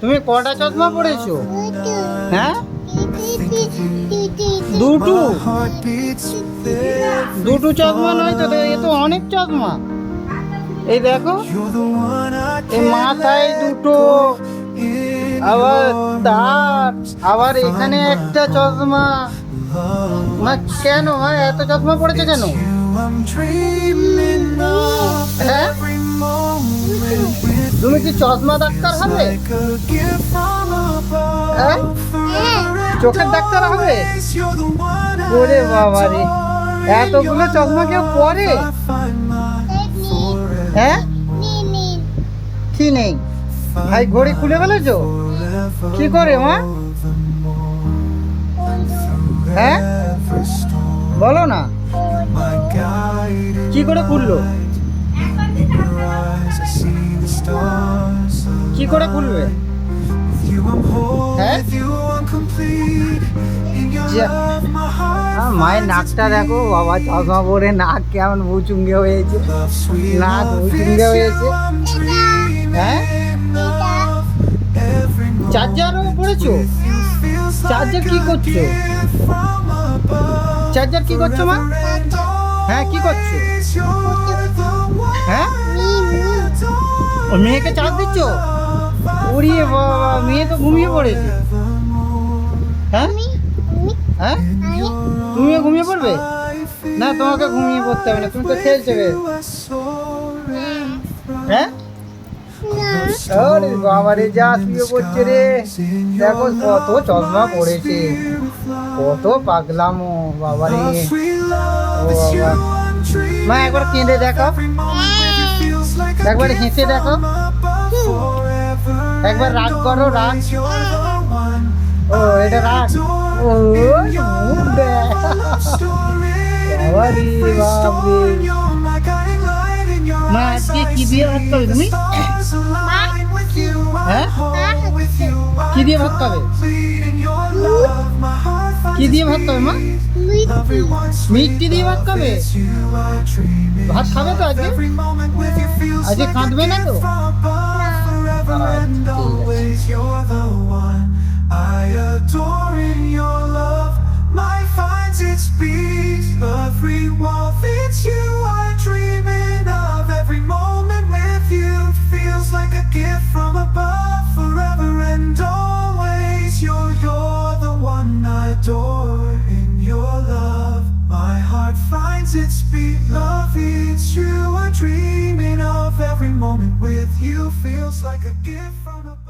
তুমি কটা চশমা পড়েছো? হ্যাঁ? দুটো। দুটো চশমা নয় তো এ তো অনেক চশমা। এই দেখো এই মাথায় দুটো আবার তার আবার এখানে একটা চশমা। মা কেন মা এত চশমা পড়েছে কেন? হ্যাঁ? তুমি কি চশমা ডাক্তার হবে? হ্যাঁ? চোখের ডাক্তার হবে? ওরে বাবা রে এতগুলো চশমা কেউ পরে? হ্যাঁ? কি নেই? ভাই, ঘড়ি খুলে ফেলেছো? কি করে, মা? হ্যাঁ? বলো না। কি করে খুললো? কি করে খুলবে? হ্যাঁ? যা- আহ, মায়ের নাকটা দেখো বাবা চশমা পরে নাক কেমন ভুচুঙ্গে হয়েছে। নাক ভুচুঙ্গে হয়েছে। হ্যাঁ চার্জারও পড়েছো? চার্জার কি করছ? চার্জার কি করছ মা? হ্যাঁ কি করছ? হ্যাঁ ও মেয়েকে চার্জ দিচ্ছ? উড়িয়ে বাবা মেয়ে তো ঘুমিয়ে পড়েছে। হ্যাঁ? হ্যাঁ? তুমিও ঘুমিয়ে পড়বে? না তোমাকে ঘুমিয়ে পড়তে হবে না তুমি তো খেলছে। হ্যাঁ? বাবা রে যা শুয়ে পড়ছে রে। দেখো কত চশমা পড়েছে। কত পাগলামো বাবা রে। মা একবার কেঁদে দেখো একবার হেসে দেখো। একবার রাগ করো, রাগ। ও, এটা রাগ। ও মা, আজকে কি দিয়ে ভাত খাবে তুমি? হ্যাঁ? কি দিয়ে ভাত খাবে? কি দিয়ে ভাত খাবে মা? মিষ্টি। দিয়ে ভাত খাবে? ভাত খাবে তো আজকে? আজকে কাঁদবে না তো? ঠিক one. I adore. moment with you feels like a gift from a